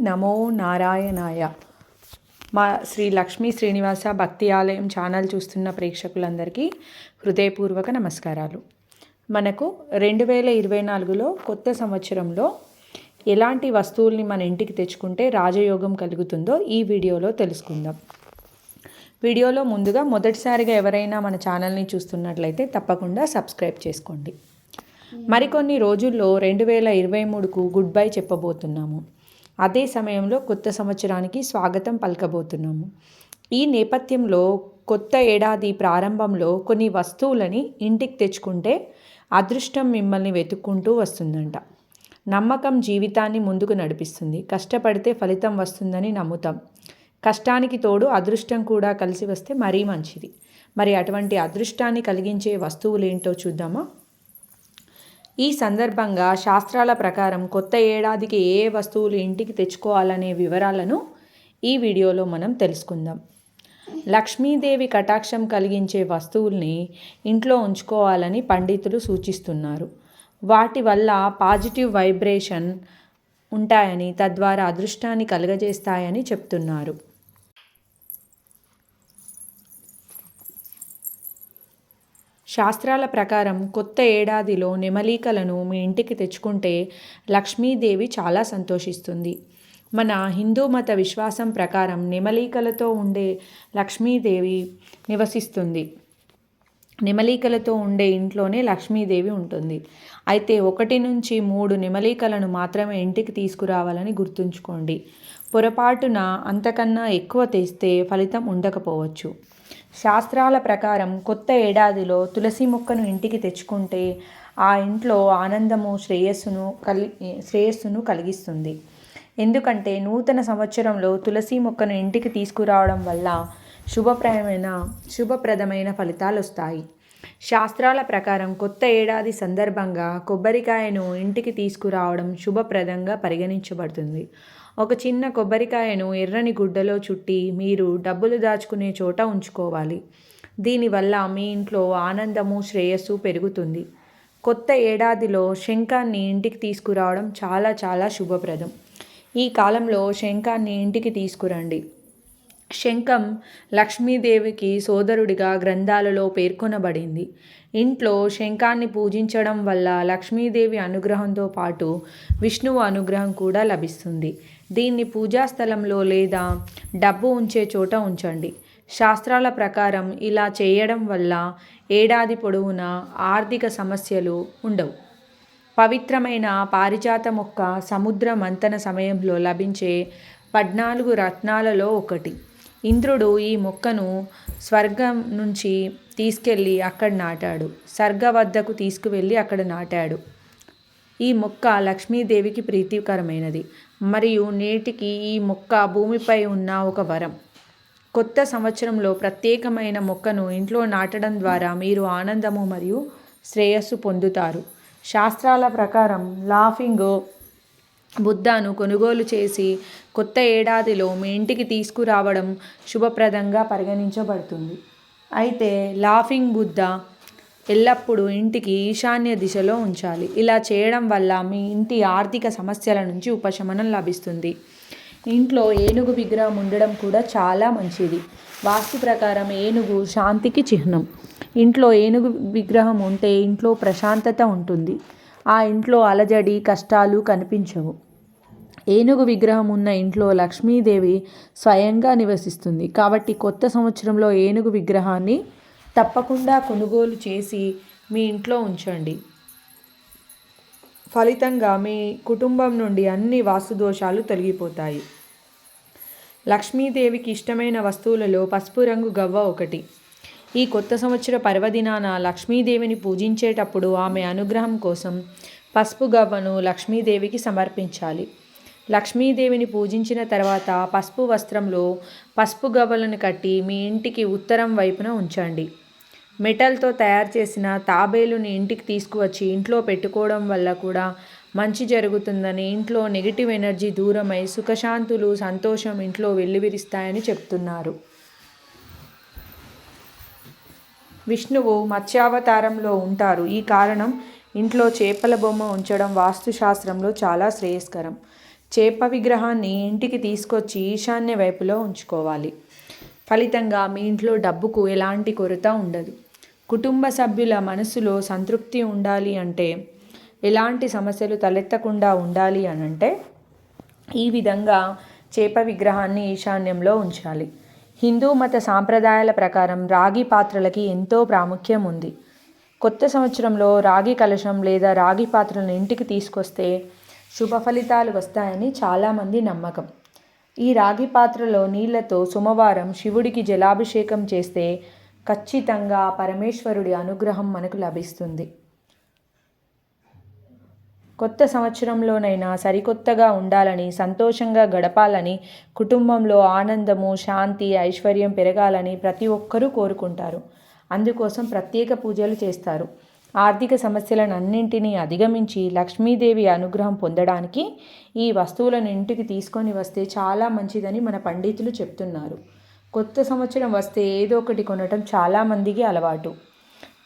నమో నారాయణాయ. మా శ్రీ లక్ష్మీ శ్రీనివాస భక్తి ఆలయం ఛానల్ చూస్తున్న ప్రేక్షకులందరికీ హృదయపూర్వక నమస్కారాలు. మనకు రెండు వేల ఇరవై నాలుగులో కొత్త సంవత్సరంలో ఎలాంటి వస్తువుల్ని మన ఇంటికి తెచ్చుకుంటే రాజయోగం కలుగుతుందో ఈ వీడియోలో తెలుసుకుందాం. వీడియోలో ముందుగా మొదటిసారిగా ఎవరైనా మన ఛానల్ని చూస్తున్నట్లయితే తప్పకుండా సబ్స్క్రైబ్ చేసుకోండి. మరికొన్ని రోజుల్లో రెండు వేల ఇరవై మూడుకు గుడ్ బై చెప్పబోతున్నాము. అదే సమయంలో కొత్త సంవత్సరానికి స్వాగతం పలకబోతున్నాము. ఈ నేపథ్యంలో కొత్త ఏడాది ప్రారంభంలో కొన్ని వస్తువులని ఇంటికి తెచ్చుకుంటే అదృష్టం మిమ్మల్ని వెతుక్కుంటూ వస్తుందంట. నమ్మకం జీవితాన్ని ముందుకు నడిపిస్తుంది. కష్టపడితే ఫలితం వస్తుందని నమ్ముతాం. కష్టానికి తోడు అదృష్టం కూడా కలిసి వస్తే మరీ మంచిది. మరి అటువంటి అదృష్టాన్ని కలిగించే వస్తువులు ఏంటో చూద్దామా? ఈ సందర్భంగా శాస్త్రాల ప్రకారం కొత్త ఏడాదికి ఏ ఏ వస్తువులు ఇంటికి తెచ్చుకోవాలనే వివరాలను ఈ వీడియోలో మనం తెలుసుకుందాం. లక్ష్మీదేవి కటాక్షం కలిగించే వస్తువుల్ని ఇంట్లో ఉంచుకోవాలని పండితులు సూచిస్తున్నారు. వాటి వల్ల పాజిటివ్ వైబ్రేషన్ ఉంటాయని తద్వారా అదృష్టాన్ని కలుగజేస్తాయని చెప్తున్నారు. శాస్త్రాల ప్రకారం కొత్త ఏడాదిలో నెమలీకలను మీ ఇంటికి తెచ్చుకుంటే లక్ష్మీదేవి చాలా సంతోషిస్తుంది. మన హిందూ మత విశ్వాసం ప్రకారం నెమలీకలతో ఉండే లక్ష్మీదేవి నివసిస్తుంది. నెమలీకలతో ఉండే ఇంట్లోనే లక్ష్మీదేవి ఉంటుంది. అయితే ఒకటి నుంచి మూడు నెమలీకలను మాత్రమే ఇంటికి తీసుకురావాలని గుర్తుంచుకోండి. పొరపాటున అంతకన్నా ఎక్కువ తెస్తే ఫలితం ఉండకపోవచ్చు. శాస్త్రాల ప్రకారం కొత్త ఏడాదిలో తులసి మొక్కను ఇంటికి తెచ్చుకుంటే ఆ ఇంట్లో ఆనందము శ్రేయస్సును కలి శ్రేయస్సును కలిగిస్తుంది. ఎందుకంటే నూతన సంవత్సరంలో తులసి మొక్కను ఇంటికి తీసుకురావడం వల్ల శుభప్రదమైన శుభప్రదమైన ఫలితాలు వస్తాయి శాస్త్రాల ప్రకారం కొత్త ఏడాది సందర్భంగా కొబ్బరికాయను ఇంటికి తీసుకురావడం శుభప్రదంగా పరిగణించబడుతుంది. ఒక చిన్న కొబ్బరికాయను ఎర్రని గుడ్డలో చుట్టి మీరు డబ్బులు దాచుకునే చోట ఉంచుకోవాలి. దీనివల్ల మీ ఇంట్లో ఆనందము శ్రేయస్సు పెరుగుతుంది. కొత్త ఏడాదిలో శంఖాన్ని ఇంటికి తీసుకురావడం చాలా చాలా శుభప్రదం. ఈ కాలంలో శంఖాన్ని ఇంటికి తీసుకురండి. శంఖం లక్ష్మీదేవికి సోదరుడిగా గ్రంథాలలో పేర్కొనబడింది. ఇంట్లో శంఖాన్ని పూజించడం వల్ల లక్ష్మీదేవి అనుగ్రహంతో పాటు విష్ణువు అనుగ్రహం కూడా లభిస్తుంది. దీన్ని పూజాస్థలంలో లేదా డబ్బు ఉంచే చోట ఉంచండి. శాస్త్రాల ప్రకారం ఇలా చేయడం వల్ల ఏడాది పొడవునా ఆర్థిక సమస్యలు ఉండవు. పవిత్రమైన పారిజాత మొక్క సముద్ర మంతన సమయంలో లభించే పద్నాలుగు రత్నాలలో ఒకటి. ఇంద్రుడు ఈ మొక్కను స్వర్గం నుంచి తీసుకెళ్ళి అక్కడ నాటాడు. స్వర్గ వద్దకు తీసుకువెళ్ళి అక్కడ నాటాడు. ఈ మొక్క లక్ష్మీదేవికి ప్రీతికరమైనది. మరియు నేటికి ఈ మొక్క భూమిపై ఉన్న ఒక వరం. కొత్త సంవత్సరంలో ప్రత్యేకమైన మొక్కను ఇంట్లో నాటడం ద్వారా మీరు ఆనందము మరియు శ్రేయస్సు పొందుతారు. శాస్త్రాల ప్రకారం లాఫింగ్ బుద్ధను కొనుగోలు చేసి కొత్త ఏడాదిలో మీ ఇంటికి తీసుకురావడం శుభప్రదంగా పరిగణించబడుతుంది. అయితే లాఫింగ్ బుద్ధ ఎల్లప్పుడూ ఇంటికి ఈశాన్య దిశలో ఉంచాలి. ఇలా చేయడం వల్ల మీ ఇంటి ఆర్థిక సమస్యల నుంచి ఉపశమనం లభిస్తుంది. ఇంట్లో ఏనుగు విగ్రహం ఉండడం కూడా చాలా మంచిది. వాస్తు ప్రకారం ఏనుగు శాంతికి చిహ్నం. ఇంట్లో ఏనుగు విగ్రహం ఉంటే ఇంట్లో ప్రశాంతత ఉంటుంది. ఆ ఇంట్లో అలజడి కష్టాలు కనిపించవు. ఏనుగు విగ్రహం ఉన్న ఇంట్లో లక్ష్మీదేవి స్వయంగా నివసిస్తుంది. కాబట్టి కొత్త సంవత్సరంలో ఏనుగు విగ్రహాన్ని తప్పకుండా కొనుగోలు చేసి మీ ఇంట్లో ఉంచండి. ఫలితంగా మీ కుటుంబం నుండి అన్ని వాస్తుదోషాలు తొలగిపోతాయి. లక్ష్మీదేవికి ఇష్టమైన వస్తువులలో పసుపు రంగు గవ్వ ఒకటి. ఈ కొత్త సంవత్సర పర్వదినాన లక్ష్మీదేవిని పూజించేటప్పుడు ఆమె అనుగ్రహం కోసం పసుపు గవ్వను లక్ష్మీదేవికి సమర్పించాలి. లక్ష్మీదేవిని పూజించిన తర్వాత పసుపు వస్త్రంలో పసుపు గవ్వలను కట్టి మీ ఇంటికి ఉత్తరం వైపున ఉంచండి. మెటల్తో తయారు చేసిన తాబేలుని ఇంటికి తీసుకువచ్చి ఇంట్లో పెట్టుకోవడం వల్ల కూడా మంచి జరుగుతుందని ఇంట్లో నెగిటివ్ ఎనర్జీ దూరమై సుఖశాంతులు సంతోషం ఇంట్లో వెల్లివిరిస్తాయని చెప్తున్నారు. విష్ణువు మత్స్యావతారంలో ఉంటారు. ఈ కారణం ఇంట్లో చేపల బొమ్మ ఉంచడం వాస్తుశాస్త్రంలో చాలా శ్రేయస్కరం. చేప విగ్రహాన్ని ఇంటికి తీసుకొచ్చి ఈశాన్య వైపులో ఉంచుకోవాలి. ఫలితంగా మీ ఇంట్లో డబ్బుకు ఎలాంటి కొరత ఉండదు. కుటుంబ సభ్యుల మనసులో సంతృప్తి ఉండాలి అంటే ఎలాంటి సమస్యలు తలెత్తకుండా ఉండాలి అని అంటే ఈ విధంగా చేప విగ్రహాన్ని ఈశాన్యంలో ఉంచాలి. హిందూ మత సాంప్రదాయాల ప్రకారం రాగి పాత్రలకి ఎంతో ప్రాముఖ్యం ఉంది. కొత్త సంవత్సరంలో రాగి కలశం లేదా రాగి పాత్రలను ఇంటికి తీసుకొస్తే శుభ ఫలితాలు వస్తాయని చాలామంది నమ్మకం. ఈ రాగి పాత్రలో నీళ్ళతో సోమవారం శివుడికి జలాభిషేకం చేస్తే ఖచ్చితంగా పరమేశ్వరుడి అనుగ్రహం మనకు లభిస్తుంది. కొత్త సంవత్సరంలోనైనా సరికొత్తగా ఉండాలని సంతోషంగా గడపాలని కుటుంబంలో ఆనందము శాంతి ఐశ్వర్యం పెరగాలని ప్రతి ఒక్కరూ కోరుకుంటారు. అందుకోసం ప్రత్యేక పూజలు చేస్తారు. ఆర్థిక సమస్యలను అన్నింటినీ అధిగమించి లక్ష్మీదేవి అనుగ్రహం పొందడానికి ఈ వస్తువులను ఇంటికి తీసుకొని వస్తే చాలా మంచిదని మన పండితులు చెప్తున్నారు. కొత్త సంవత్సరం వస్తే ఏదో ఒకటి కొనటం చాలామందికి అలవాటు.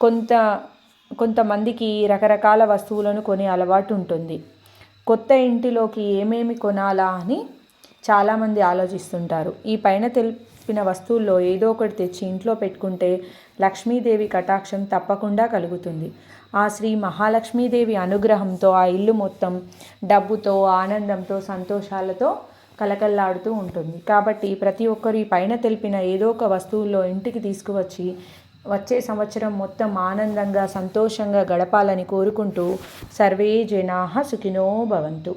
కొంత కొంతమందికి రకరకాల వస్తువులను కొనే అలవాటు ఉంటుంది. కొత్త ఇంటిలోకి ఏమేమి కొనాలా అని చాలామంది ఆలోచిస్తుంటారు. ఈ పైన తెలిపిన వస్తువుల్లో ఏదో ఒకటి తెచ్చి ఇంట్లో పెట్టుకుంటే లక్ష్మీదేవి కటాక్షం తప్పకుండా కలుగుతుంది. ఆ శ్రీ మహాలక్ష్మీదేవి అనుగ్రహంతో ఆ ఇల్లు మొత్తం డబ్బుతో ఆనందంతో సంతోషాలతో కలకల్లాడుతూ ఉంటుంది. కాబట్టి ప్రతి ఒక్కరు ఈ పైన తెలిపిన ఏదో ఒక వస్తువుల్లో ఇంటికి తీసుకువచ్చి వచ్చే సంవత్సరం మొత్తం ఆనందంగా సంతోషంగా గడపాలని కోరుకుంటూ సర్వే జనా సుఖినో భవంతు.